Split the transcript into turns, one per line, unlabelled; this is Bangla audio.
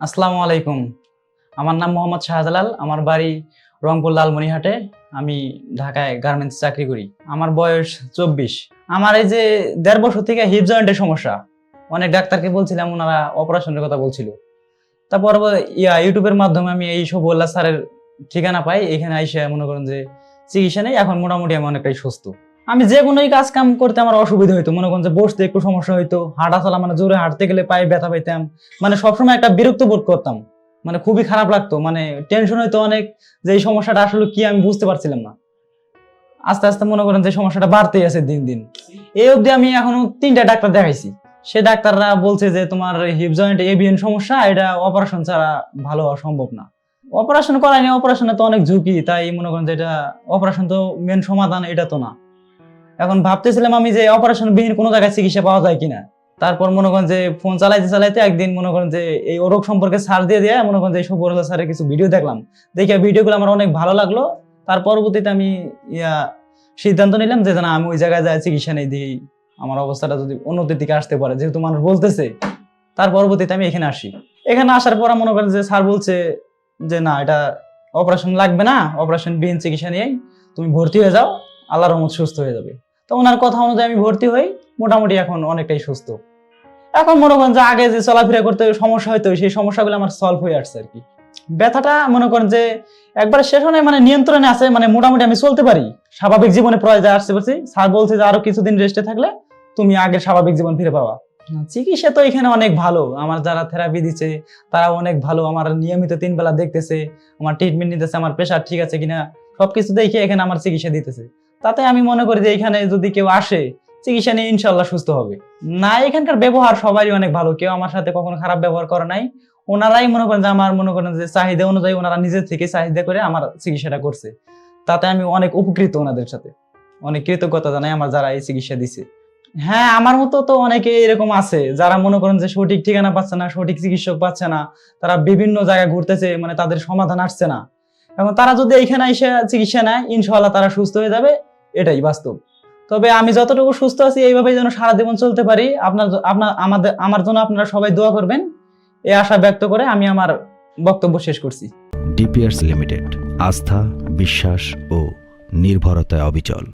আসসালামু আলাইকুম। আমার নাম মোহাম্মদ শাহজালাল, আমার বাড়ি রংপুর লালমনিহাটে। আমি ঢাকায় গার্মেন্টস চাকরি করি। আমার বয়স চব্বিশ। আমার এই যে দেড় বছর থেকে হিপ জয়েন্টের সমস্যা, অনেক ডাক্তারকে বলছিলাম, ওনারা অপারেশনের কথা বলছিল। তারপর ইয়া ইউটিউবের মাধ্যমে আমি এই সব বললা স্যারের ঠিকানা পাই। এখানে আইসে মনে করেন যে চিকিৎসা নেই, এখন মোটামুটি আমি অনেকটাই সুস্থ। আমি যে কোনো কাজ কাম করতে আমার অসুবিধা হইতো, মনে করেন যে বসতে একটু সমস্যা হইতো হাঁটা চলা মানে জোরে হাঁটতে গেলে পায়ে ব্যথা পাইতাম। মানে সবসময় একটা বিরক্ত বোধ করতাম মানে খুবই খারাপ লাগতো মানে টেনশন হইতো অনেক যে এই সমস্যাটা আসলে কি আমি বুঝতে পারছিলাম না। আস্তে আস্তে মনে করেন যে সমস্যাটা বাড়তেই আছে দিন দিন। এই অবধি আমি এখনও তিনটা ডাক্তার দেখাইছি। সে ডাক্তাররা বলছে যে তোমার হিপ জয়েন্ট এভিএন সমস্যা, এটা অপারেশন ছাড়া ভালো হওয়া সম্ভব না। অপারেশন করায়নি অপারেশনে তো অনেক ঝুঁকি, তাই মনে করেন যে এটা অপারেশন তো মেন সমাধান, এটা তো না। এখন ভাবতেছিলাম আমি যে অপারেশন বিহীন কোনো জায়গায় চিকিৎসা পাওয়া যায় কিনা। তারপর মনে করেন যে ফোন চালাইতে চালাইতে একদিন মনে করেন যে এই রোগ সম্পর্কে সার দিয়ে দিয়ে মনে করেন যে সবরদা স্যারের কিছু ভিডিও দেখলাম। দেখে ভিডিওগুলো আমার অনেক ভালো লাগল। তার পরবর্তীতে আমি, ইয়া, সিদ্ধান্ত নিলাম যে, না, আমি ওই জায়গায় যাই, চিকিৎসা নেই, দিই। আমার অবস্থাটা যদি উন্নতির দিকে আসতে পারে। যেহেতু মানুষ বলতেছে, তার পরবর্তীতে আমি এখানে আসি। এখানে আসার পর মনে করেন যে, স্যার বলছে যে, না, এটা অপারেশন লাগবে না। অপারেশন বিহীন চিকিৎসা নিয়েই তুমি ভর্তি হয়ে যাও। আল্লাহর রহমত সুস্থ হয়ে যাবে। তো ওনার কথা অনুযায়ী আমি ভর্তি হই, মোটামুটি এখন অনেকটাই সুস্থ। এখন মনে করেন যে আগে যে চলাফেরা করতে সমস্যা হতো সেই সমস্যাগুলো আমার সলভ হয়ে আসছে আর কি ব্যথাটা মনে করেন যে একবার শেষ হয় মানে নিয়ন্ত্রণে আছে মানে মোটামুটি আমি চলতে পারি। স্বাভাবিক জীবনে প্রয়োজন আসতে পারছি স্যার বলছে যে আরও কিছুদিন রেস্টে থাকলে তুমি আগের স্বাভাবিক জীবন ফিরে পাবা। চিকিৎসা তো এখানে অনেক ভালো, আমার যারা থেরাপি দিচ্ছে তারা অনেক ভালো, আমার নিয়মিত তিন বেলা দেখতেছে, আমার ট্রিটমেন্ট নিতেছে, আমার প্রেশার ঠিক আছে কিনা, সবকিছু দেখে এখানে আমার চিকিৎসা দিতেছে। তাতে আমি মনে করি যে এখানে যদি কেউ আসে, চিকিৎসা নিয়ে ইনশাল্লাহ সুস্থ হবে। না, এখানকার ব্যবহার সবারই অনেক ভালো। কেউ আমার সাথে কখনো খারাপ ব্যবহার করে নাই। ওনারাই মনে করেন যে আমার, মনে করেন যে চাহিদা অনুযায়ী ওনারা নিজের থেকে চাহিদা করে আমার চিকিৎসাটা করছে। তাতে আমি অনেক উপকৃত ওনাদের সাথে। অনেক কৃতজ্ঞতা জানাই আমার যারা এই চিকিৎসা দিছে। হ্যাঁ আমার মতো তো অনেকে এরকম আছে, যারা মনে করেন যে সঠিক ঠিকানা পাচ্ছে না, সঠিক চিকিৎসক পাচ্ছে না, তারা বিভিন্ন জায়গায় ঘুরতেছে মানে তাদের সমাধান আসছে না। এখন তারা যদি এখানে এসে চিকিৎসা নেয় ইনশাল্লাহ তারা সুস্থ হয়ে যাবে। এটাই বাস্তব। তবে আমি যতটুকু সুস্থ আছি, এইভাবেই যেন সারা জীবন চলতে পারি। আপনার আপনার, আমাদের, আমার জন্য আপনারা সবাই দোয়া করবেন। এই আশা ব্যক্ত করে আমি আমার বক্তব্য শেষ করছি।
ডিপিআরস লিমিটেড, আস্থা, বিশ্বাস ও নির্ভরতায় অবিচল।